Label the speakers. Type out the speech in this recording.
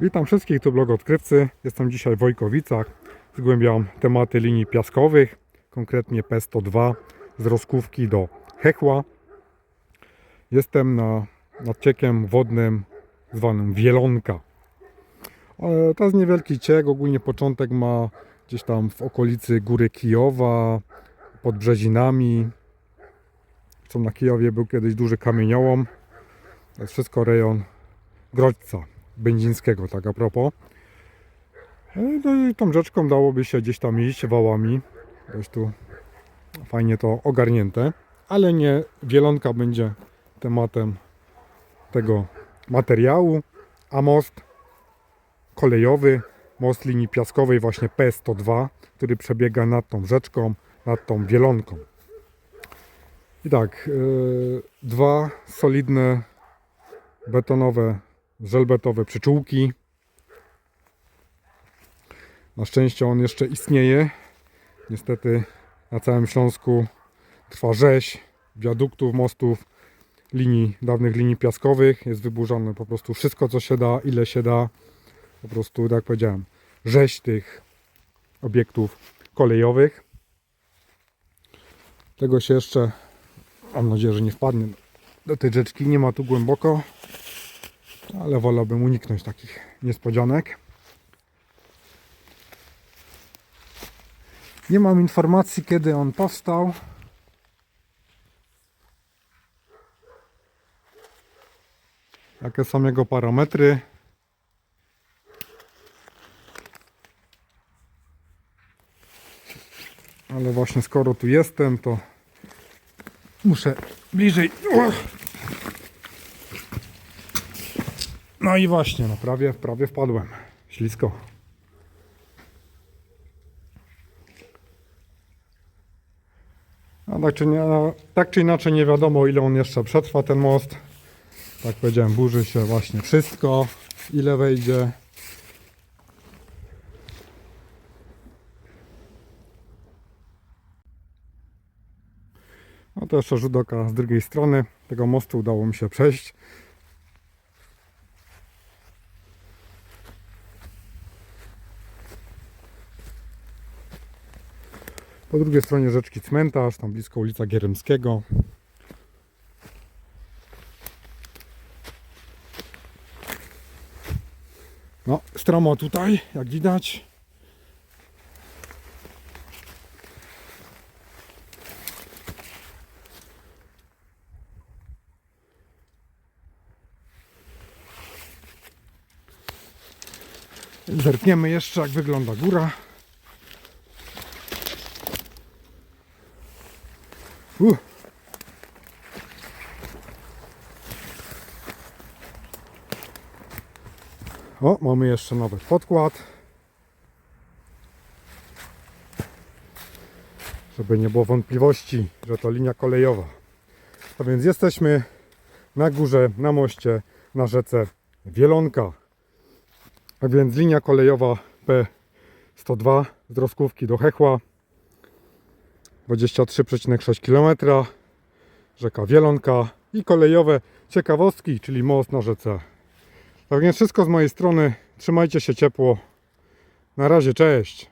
Speaker 1: Witam wszystkich, tu blog odkrywcy. Jestem dzisiaj w Wojkowicach. Zgłębiam tematy linii piaskowych, konkretnie P102 z Roskówki do Hechła. Jestem na nadciekiem wodnym zwanym Wielonka. E, To jest niewielki ciek, ogólnie początek ma gdzieś tam w okolicy Góry Kijowa, pod Brzezinami. Co na Kijowie był kiedyś duży kamieniołom. To jest wszystko rejon Grodźca Będzińskiego, tak a propos. E, No i tą rzeczką dałoby się gdzieś tam iść wałami. Dość tu fajnie to ogarnięte. Ale nie Wielonka będzie tematem tego materiału, a most kolejowy, most linii piaskowej właśnie P102, który przebiega nad tą rzeczką, nad tą Wielonką. I tak, yy, dwa solidne betonowe, żelbetowe przyczółki. Na szczęście on jeszcze istnieje. Niestety na całym Śląsku trwa rzeź wiaduktów, mostów, linii, dawnych linii piaskowych. Jest wyburzone po prostu wszystko, co się da, ile się da. Po prostu, tak jak powiedziałem, rzeź tych obiektów kolejowych. Tego się jeszcze, mam nadzieję, że nie wpadnie do tej rzeczki. Nie ma tu głęboko, ale wolałbym uniknąć takich niespodzianek. Nie mam informacji, kiedy on powstał. Jakie są jego parametry? Ale właśnie skoro tu jestem, to muszę bliżej. No i właśnie, no prawie, prawie wpadłem. Ślisko. A tak czy, nie, tak czy inaczej nie wiadomo ile on jeszcze przetrwa ten most. Tak powiedziałem, burzy się właśnie wszystko. Ile wejdzie. No to jeszcze rzut oka z drugiej strony. Tego mostu udało mi się przejść. Po drugiej stronie rzeczki cmentarz, tam blisko ulica Gierymskiego. No, stromo tutaj, jak widać. Zerkniemy jeszcze, jak wygląda góra. Uh. O, mamy jeszcze nowy podkład. Żeby nie było wątpliwości, że to linia kolejowa. A więc jesteśmy na górze, na moście, na rzece Wielonka. A więc linia kolejowa P102 z Roskówki do Hechła. 23,6 km. Rzeka Wielonka i kolejowe ciekawostki, czyli most na rzece. Tak więc wszystko z mojej strony. Trzymajcie się ciepło. Na razie, cześć.